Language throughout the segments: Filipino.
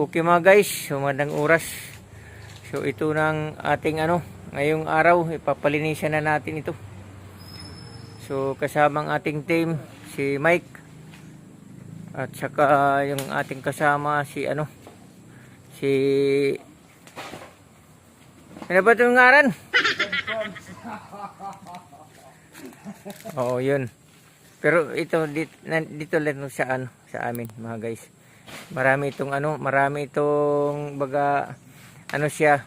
okay mga guys, sumandang oras. So ito ng ating ano, ngayong araw, ipapalinisan na natin ito. So kasama ang ating team, si Mike. At saka yung ating kasama, si ano, si... Ano ba itong ngaran? Oo, yun. Pero ito, dito, dito lang sa ano, sa amin mga guys. Marami itong ano, marami itong baga ano siya,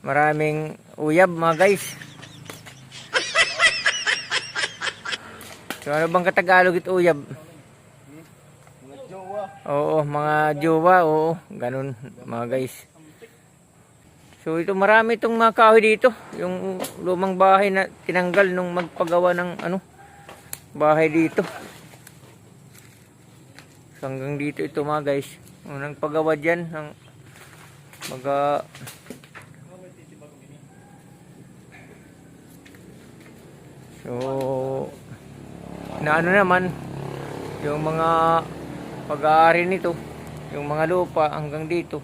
maraming uyab mga guys. So ano bang katagalog ito uyab? Mga jowa. Oo, mga jowa, oo, ganun mga guys. So ito marami itong mga kahoy dito, yung lumang bahay na tinanggal nung magpagawa ng ano, bahay dito. So, hanggang dito ito mga guys. Unang pagawa dyan ng mga So na ano naman yung mga pag-aari nito, yung mga lupa hanggang dito.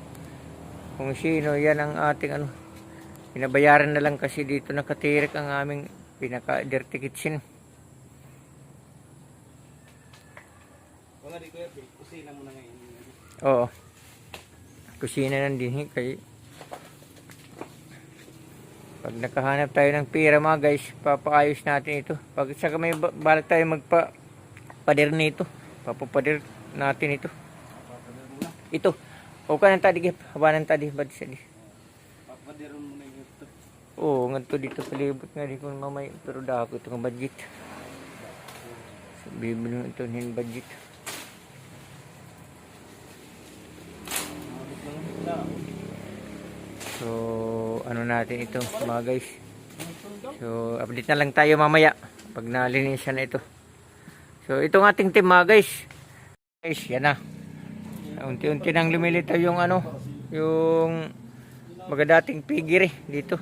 Kung sino, yan ang ating ano. Pinabayaran na lang kasi dito nakatirik ang aming pinaka-dirty kitchen. Wala di kuya, kusina mo na ngayon. Oo. Kusina nandun kay pag nakahanap tayo ng pira mga guys, papaayos natin ito. Pag saka may ba- balak tayo magpa pader nito, papapader natin ito. Ito. O ka ng tadi, habanan tadi, bad sa di. Papaderon mo na yung ito. Oo, nganto dito sa libot nga di ko mamay, pero dako ito ng budget. Bibili mo ito ng budget. Mabit lang na. So, ano natin ito mga guys. So, update na lang tayo mamaya pag nalinisan na ito. So, itong ating team mga guys. Guys, yan na. Unti-unti nang lumilitaw yung ano, yung mga dating pigiri dito.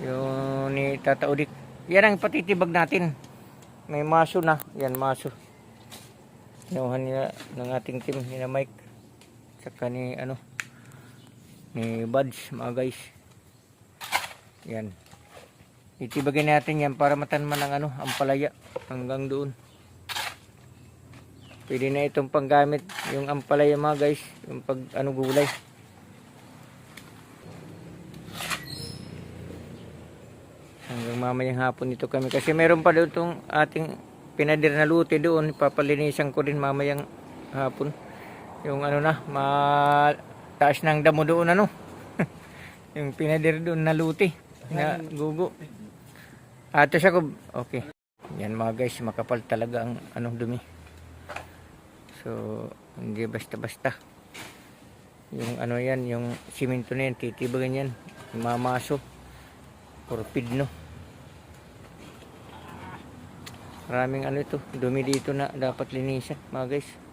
Yung ni Tata Udik. Yan ang patitibag natin. May maso na. Yan, maso. Kinuha nila ng ating team, ni na Mike. Saka ni ano, ni Buds mga guys. Yan. Itibagin natin yan para matanman ng ano ang palaya hanggang doon. Pwede na itong panggamit yung ampalaya mga guys yung pag ano gulay. Hanggang mamayang hapon ito kami. Kasi meron pa doon itong ating pinadir na luti doon. Papalinisan ko din mamayang hapon yung ano na mataas ng damo doon ano? Yung pinadir doon na luti na gugo. Ato siya ko okay. Yan mga guys makapal talaga ang ano dumi. So hindi basta basta yung ano yan yung simento na yan titibagan yan. Mamaso. Porpid no? Maraming ano ito dumi dito na dapat linisan mga guys